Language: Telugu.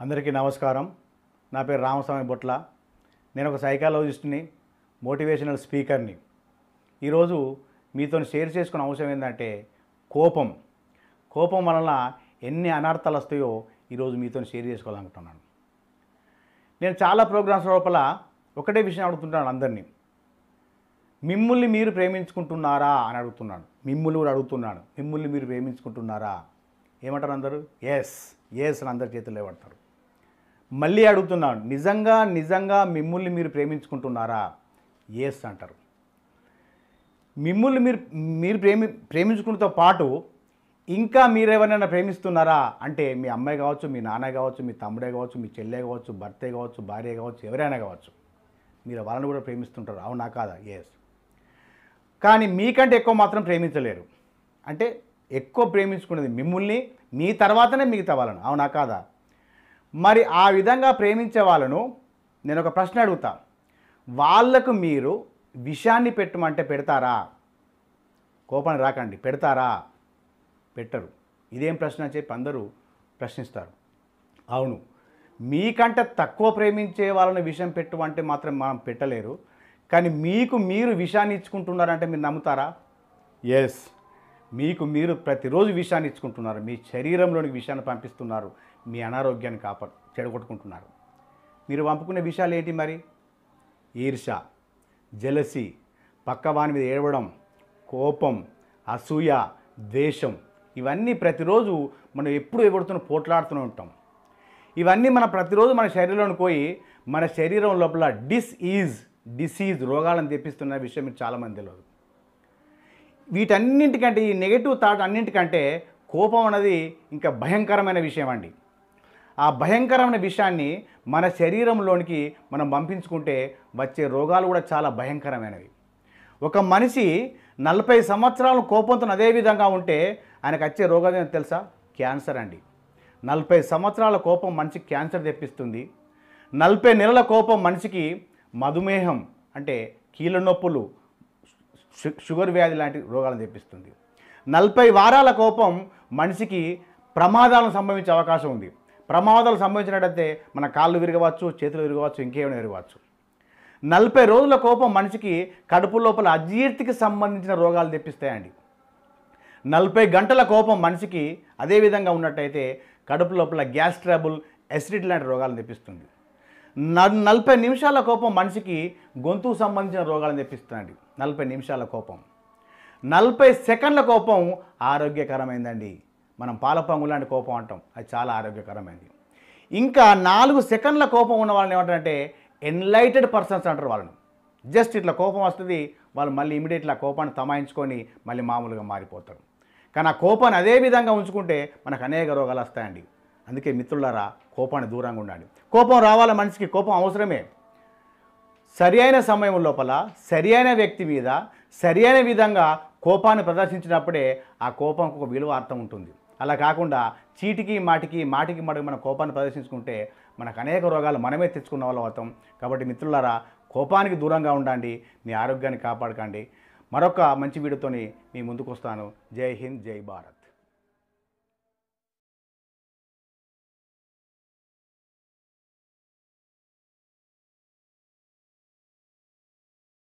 అందరికీ నమస్కారం. నా పేరు రామస్వామి బొట్ల. నేను ఒక సైకాలజిస్ట్ని మోటివేషనల్ స్పీకర్ని. ఈరోజు మీతో షేర్ చేసుకున్న అంశం ఏంటంటే కోపం. కోపం వలన ఎన్ని అనర్థాలు వస్తాయో ఈరోజు మీతో షేర్ చేసుకోవాలనుకుంటున్నాను. నేను చాలా ప్రోగ్రామ్స్ లోపల ఒకటే విషయం అడుగుతుంటాను అందరినీ. మిమ్మల్ని మీరు ప్రేమించుకుంటున్నారా అని అడుగుతున్నాను. మిమ్మల్ని కూడా అడుగుతున్నాను. మిమ్మల్ని మీరు ప్రేమించుకుంటున్నారా? ఏమంటారు అందరూ? ఎస్ ఎస్ అని అందరి చేతుల్లో పడతారు మళ్ళీ అడుగుతున్నాను నిజంగా నిజంగా మిమ్మల్ని మీరు ప్రేమించుకుంటున్నారా? ఎస్ అంటారు. మిమ్మల్ని మీరు మీరు ప్రేమి ప్రేమించుకున్నతో పాటు ఇంకా మీరు ఎవరైనా ప్రేమిస్తున్నారా? అంటే మీ అమ్మాయి కావచ్చు మీ నాన్న కావచ్చు మీ తమ్ముడే కావచ్చు మీ చెల్లె కావచ్చు భర్తే కావచ్చు భార్య కావచ్చు ఎవరైనా కావచ్చు మీరు వాళ్ళని కూడా ప్రేమిస్తుంటారు? అవునా కాదా? ఎస్ కానీ మీకంటే ఎక్కువ మాత్రం ప్రేమించలేరు. అంటే ఎక్కువ ప్రేమించుకునేది మిమ్మల్ని మీ తర్వాతనే మిగతా వాళ్ళను. అవునా కాదా? మరి ఆ విధంగా ప్రేమించే వాళ్ళను నేను ఒక ప్రశ్న అడుగుతా. వాళ్ళకు మీరు విషాన్ని పెట్టమంటే పెడతారా? కోపాన్ని రాకండి. పెడతారా? పెట్టరు. ఇదేం ప్రశ్న అని చెప్పి అందరూ ప్రశ్నిస్తారు. అవును. మీకంటే తక్కువ ప్రేమించే వాళ్ళని విషయం పెట్టు అంటే మాత్రం మనం పెట్టలేరు. కానీ మీకు మీరు విషాన్ని ఇచ్చుకుంటున్నారంటే మీరు నమ్ముతారా? ఎస్ మీకు మీరు ప్రతిరోజు విషయాన్ని ఇచ్చుకుంటున్నారు. మీ శరీరంలోనికి విషయాన్ని పంపిస్తున్నారు. మీ అనారోగ్యాన్ని కాపా చెడగొట్టుకుంటున్నారు. మీరు పంపుకునే విషయాలు ఏంటి మరి? ఈర్ష జలసి పక్కవాని మీద ఏడవడం కోపం అసూయ ద్వేషం ఇవన్నీ ప్రతిరోజు మనం ఎప్పుడు ఎగుడుతున్న పోట్లాడుతూనే ఉంటాం. ఇవన్నీ మన ప్రతిరోజు మన శరీరంలోకి పోయి మన శరీరం లోపల డిస్ ఈజ్ డిసీజ్ రోగాలను తెప్పిస్తున్న విషయం మీరు చాలామంది తెలియదు. వీటన్నింటికంటే ఈ నెగటివ్ థాట్ అన్నింటికంటే కోపం అనేది ఇంకా భయంకరమైన విషయం అండి. ఆ భయంకరమైన విషయాన్ని మన శరీరంలోనికి మనం పంపించుకుంటే వచ్చే రోగాలు కూడా చాలా భయంకరమైనవి. ఒక మనిషి నలభై సంవత్సరాలు కోపంతో అదే విధంగా ఉంటే ఆయనకు వచ్చే రోగం ఏంటో తెలుసా? క్యాన్సర్ అండి. నలభై సంవత్సరాల కోపం మనిషికి క్యాన్సర్ తెప్పిస్తుంది. నలభై నెలల కోపం మనిషికి మధుమేహం అంటే కీళ్ళ నొప్పులు షుగర్ వ్యాధి లాంటి రోగాలను తెప్పిస్తుంది. నలభై వారాల కోపం మనిషికి ప్రమాదాలను సంభవించే అవకాశం ఉంది. ప్రమాదాలు సంభవించినట్టయితే మన కాళ్ళు విరగవచ్చు చేతులు విరగవచ్చు ఇంకేమైనా విరగవచ్చు. నలభై రోజుల కోపం మనిషికి కడుపు లోపల అజీర్తికి సంబంధించిన రోగాలు తెప్పిస్తాయండి. నలభై గంటల కోపం మనిషికి అదే విధంగా ఉన్నట్టయితే కడుపు లోపల గ్యాస్ ట్రబుల్ ఎసిడిటీ లాంటి రోగాలు తెప్పిస్తుంది. నలభై నిమిషాల కోపం మనిషికి గొంతుకు సంబంధించిన రోగాలను తెప్పిస్తుందండి. నలభై నిమిషాల కోపం. నలభై సెకండ్ల కోపం ఆరోగ్యకరమైందండి. మనం పాలపంగు లాంటి కోపం అంటాం. అది చాలా ఆరోగ్యకరమైంది. ఇంకా నాలుగు సెకండ్ల కోపం ఉన్న వాళ్ళని ఏమంటారంటే ఎన్లైటెడ్ పర్సన్స్ అంటారు వాళ్ళని. జస్ట్ ఇట్లా కోపం వస్తుంది వాళ్ళు మళ్ళీ ఇమీడియట్లా కోపాన్ని తమాయించుకొని మళ్ళీ మామూలుగా మారిపోతారు. కానీ ఆ కోపాన్ని అదే విధంగా ఉంచుకుంటే మనకు అనేక రోగాలు వస్తాయండి. అందుకే మిత్రులారా కోపాన్ని దూరంగా ఉండండి. కోపం రావాల మనిషికి కోపం అవసరమే. సరి అయిన సమయం లోపల సరి అయిన వ్యక్తి మీద సరి అయిన విధంగా కోపాన్ని ప్రదర్శించినప్పుడే ఆ కోపంకు ఒక విలువ అర్థం ఉంటుంది. అలా కాకుండా చీటికి మాటికి మాటికి మాటికి మన కోపాన్ని ప్రదర్శించుకుంటే మనకు అనేక రోగాలు మనమే తెచ్చుకున్న వాళ్ళు అవుతాం. కాబట్టి మిత్రులారా కోపానికి దూరంగా ఉండండి మీ ఆరోగ్యాన్ని కాపాడకండి. మరొక మంచి వీడియోతోని మీ ముందుకు వస్తాను జై హింద్ జై భారత్.